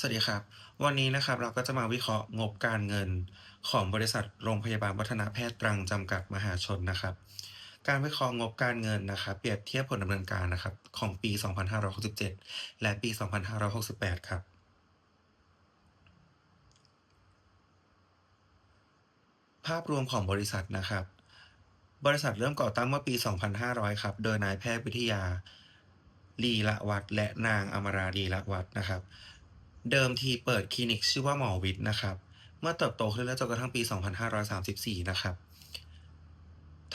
สวัสดีครับ วันนี้นะครับเราก็จะมาวิเคราะห์งบการเงินของบริษัทโรงพยาบาลวัฒนแพทย์ตรังจำกัดมหาชนนะครับ การวิเคราะห์งบการเงินนะครับ เปรียบเทียบผลดำเนินการนะครับของปี 2567 และปี 2568 ครับ ภาพรวมของบริษัทนะครับ บริษัทเริ่มก่อตั้งเมื่อปี 2500 ครับ โดยนายแพทย์วิทยาลีละวัฒและนางอมราลีละวัฒนะครับ เดิมทีเปิดคลินิกชื่อว่าหมอวิทย์นะครับ เมื่อเติบโตขึ้นเรื่อยๆจนกระทั่งปี 2534 นะครับ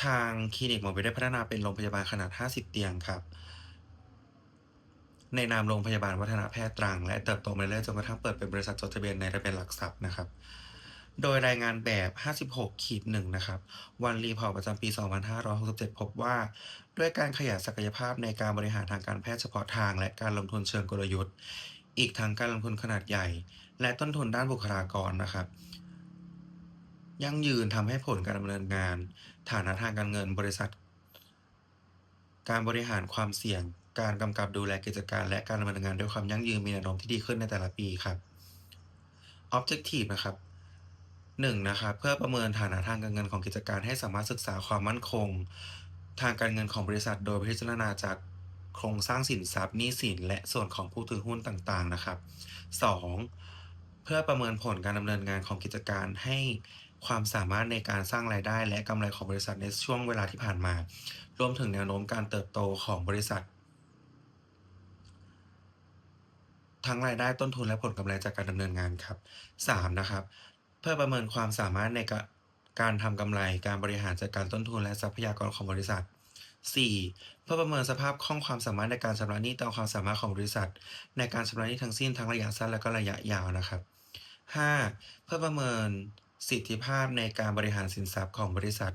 ทางคลินิกหมอวิทย์ได้พัฒนาเป็นโรงพยาบาลขนาด 50 เตียงครับ ในนามโรงพยาบาลวัฒนแพทย์ตรัง และเติบโตมาเรื่อยจนกระทั่งเปิดเป็นบริษัทจดทะเบียนในระเบียนหลักทรัพย์นะครับ โดยรายงานแบบ 56ขีด1นะครับ วันรีพอร์ตประจำปี 2567 พบว่า ด้วยการขยายศักยภาพในการบริหารทางการแพทย์เฉพาะทาง และการลงทุนเชิงกลยุทธ์ อีกทั้งการลงทุนขนาดใหญ่ และต้นทุนด้านบุคลากรนะครับ ยั่งยืนทำให้ผลการดำเนินงาน ฐานะทางการเงินบริษัท การบริหารความเสี่ยง การกำกับดูแลกิจการและการดำเนินงานด้วยความยั่งยืนมีแนวโน้มที่ดีขึ้นในแต่ละปีครับ Objective นะครับ 1. นะครับเพื่อประเมินฐานะทางการเงินของกิจการให้สามารถศึกษาความมั่นคง ทางการเงินของบริษัทโดยพิจารณาจาก โครงสร้างสินทรัพย์หนี้สิน และส่วนของผู้ถือหุ้นต่างๆนะครับ 2. เพื่อประเมินผลการดำเนินงานของกิจการให้ความสามารถในการสร้างรายได้ และกำไรของบริษัทในช่วงเวลาที่ผ่านมา รวมถึงแนวโน้มการเติบโตของบริษัท ทั้งรายได้ต้นทุนและผลกำไรจากการดำเนินงานครับ 3. นะครับ เพื่อประเมินความสามารถในกะการทำกำไร การบริหารจัดการต้นทุนและทรัพยากรของบริษัท 4. เพื่อประเมินสภาพคล่องความสามารถในการชำระหนี้ตามความสามารถของบริษัท ในการชำระหนี้ทั้งสิ้นทั้งระยะสั้นและก็ระยะยาวนะครับ 5. เพื่อประเมินสิทธิภาพในการบริหารสินทรัพย์ของบริษัท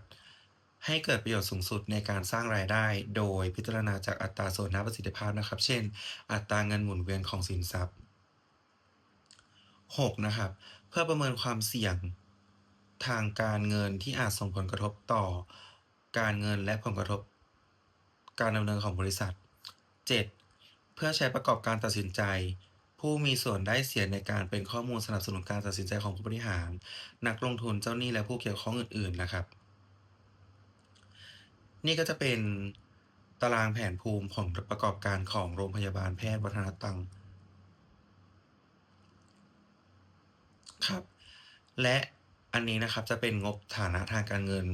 ให้เกิดประโยชน์สูงสุดในการสร้างรายได้ โดยพิจารณาจากอัตราส่วนหน้าประสิทธิภาพนะครับ เช่น อัตราเงินหมุนเวียนของสินทรัพย์ 6. นะครับ เพื่อประเมินความเสี่ยงทางการเงินที่อาจส่งผลกระทบต่อการเงินและผลกระทบ การดำเนินของบริษัท 7. เพื่อใช้ประกอบการตัดสินใจ ผู้มีส่วนได้เสียในการเป็นข้อมูลสนับสนุนการตัดสินใจของผู้บริหาร นักลงทุนเจ้าหนี้และผู้เกี่ยวข้องอื่น ๆ นะครับ นี่ก็จะเป็นตารางแผนภูมิผลประกอบการของโรงพยาบาลแพทย์วัฒนตรังครับ และอันนี้นะครับจะเป็นงบฐานะทางการเงิน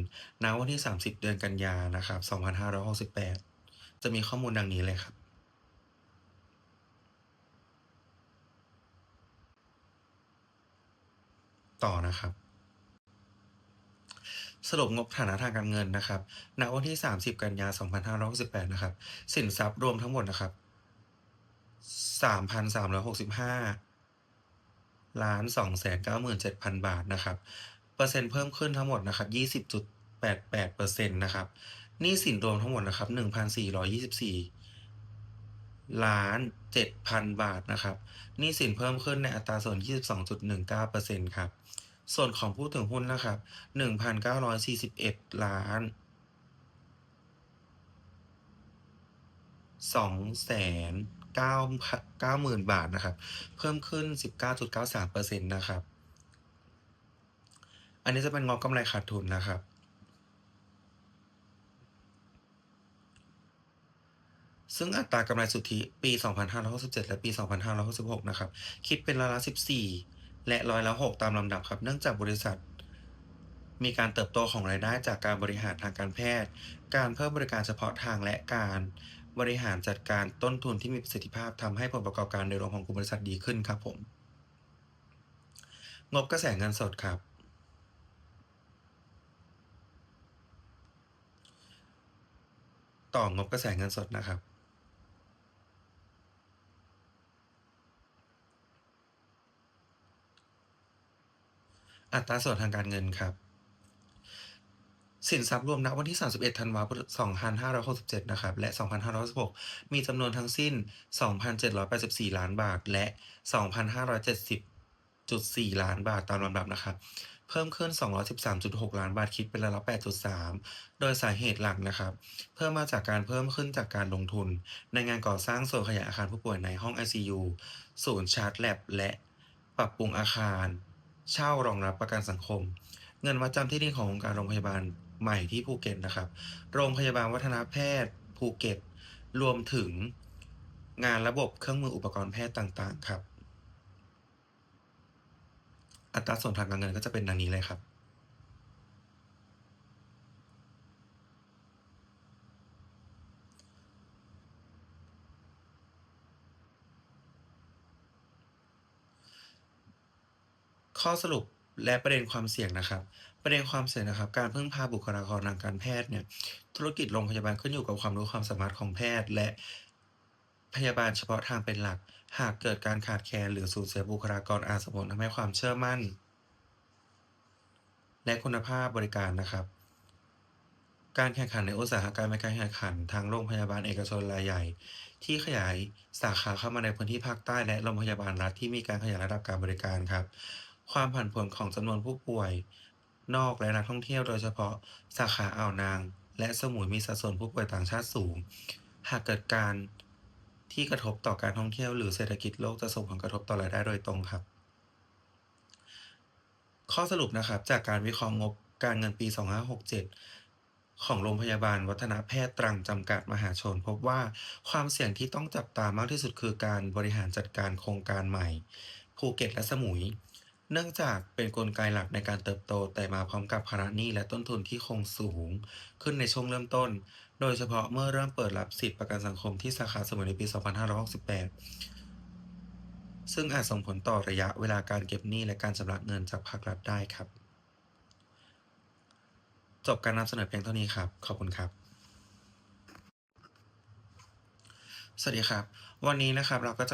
ณวันที่ 30 เดือนกันยานะครับ 2568 จะมีข้อมูลดังนี้เลยครับ ต่อนะครับ สรุปงบฐานะทางการเงินนะครับ ณ วันที่ 30 กันยา2568 นะครับ สินทรัพย์รวมทั้งหมดนะครับ 3,365 ล้าน 297,000 บาทนะครับ เปอร์เซ็นต์เพิ่มขึ้นทั้งหมดนะครับ 20.88%นะครับ นี้สินรวมทั้งหมดนะครับ1,424ล้าน7,000บาทนะครับหนี้สินเพิ่มขึ้นในอัตราส่วน 22.19%ครับ ส่วนของผู้ถือหุ้นนะครับ 1,941 ล้าน2แสน9 90,000บาทนะครับ เพิ่มขึ้น 19.93%นะครับ อันนี้จะเป็นงบกำไรขาดทุนนะครับ ซึ่งอัตรากำไรสุทธิปี 2567 และปี 2566 นะครับ คิดเป็นร้อยละ 14 และร้อยละ 6 ตามลำดับครับ เนื่องจากบริษัท มีการเติบโตของรายได้จากการบริหารทางการแพทย์ การเพิ่มบริการเฉพาะทางและการบริหารจัดการต้นทุนที่มีประสิทธิภาพทำให้ผลประกอบการโดยรวมของกลุ่มบริษัทดีขึ้นครับผม งบกระแสเงินสดครับต่องบกระแสเงินสดนะครับ อัตราส่วนทางการเงินครับ สินทรัพย์รวมณวันที่ 31 ธันวาคม 2567 นะครับ และ 2566 มีจำนวนทั้งสิ้น 2,784 ล้านบาท และ 2,570.4 ล้านบาทตามลำดับนะครับเพิ่มขึ้น 213.6 ล้านบาทคิดเป็นร้อยละ8.3 โดยสาเหตุหลักนะครับ เพิ่มมาจากการเพิ่มขึ้นจากการลงทุน ในงานก่อสร้างส่วนขยายอาคารผู้ป่วยในห้อง ICU ศูนย์ชาร์จแลบและปรับปรุงอาคาร เช่ารองรับประกันสังคม เงินมัดจำที่ดินขององค์การโรงพยาบาลใหม่ที่ภูเก็ตนะครับ โรงพยาบาลวัฒนแพทย์ภูเก็ต รวมถึงงานระบบเครื่องมืออุปกรณ์แพทย์ต่าง ๆ ครับ อัตราส่วนทางการเงินก็จะเป็นดังนี้เลยครับ ข้อสรุปและประเด็นความเสี่ยงนะครับ ประเด็นความเสี่ยงนะครับ การพึ่งพาบุคลากรทางการแพทย์เนี่ย ธุรกิจโรงพยาบาลขึ้นอยู่กับความรู้ความสามารถของแพทย์ และพยาบาลเฉพาะทางเป็นหลัก หากเกิดการขาดแคลนหรือสูญเสียบุคลากรอาจส่งผลทำให้ความเชื่อมั่น และคุณภาพบริการนะครับ การแข่งขันในอุตสาหกรรมการแข่งขันทางโรงพยาบาลเอกชนรายใหญ่ ที่ขยายสาขาเข้ามาในพื้นที่ภาคใต้และโรงพยาบาลรัฐที่มีการขยายระดับการบริการครับ ความผันผวนของจำนวนผู้ป่วย นอกและนักท่องเที่ยวโดยเฉพาะสาขาอ่าวนาง และสมุยมีสัดส่วนผู้ป่วยต่างชาติสูง หากเกิดการที่กระทบต่อการท่องเที่ยวหรือเศรษฐกิจโลกจะส่งผลกระทบต่อรายได้โดยตรงครับ ข้อสรุปนะครับจากการวิเคราะห์งบการเงินปี 2567 ของโรงพยาบาลวัฒนแพทย์ตรังจำกัดมหาชน พบว่าความเสี่ยงที่ต้องจับตามากที่สุดคือการบริหารจัดการโครงการใหม่ ภูเก็ตและสมุย เนื่องจากเป็นกลไกหลักในการเติบโตแต่มาพร้อมกับภาระหนี้และต้นทุนที่คงสูง ขึ้นในช่วงเริ่มต้น โดยเฉพาะเมื่อเริ่มเปิดรับสิทธิประกันสังคมที่สาขาสมุยในปี 2568 ซึ่งอาจส่งผลต่อระยะเวลาการเก็บหนี้และการชำระเงินจากภาครัฐได้ครับ จบการนำเสนอเพียงเท่านี้ครับ ขอบคุณครับ สวัสดีครับ วันนี้นะครับเราก็จะ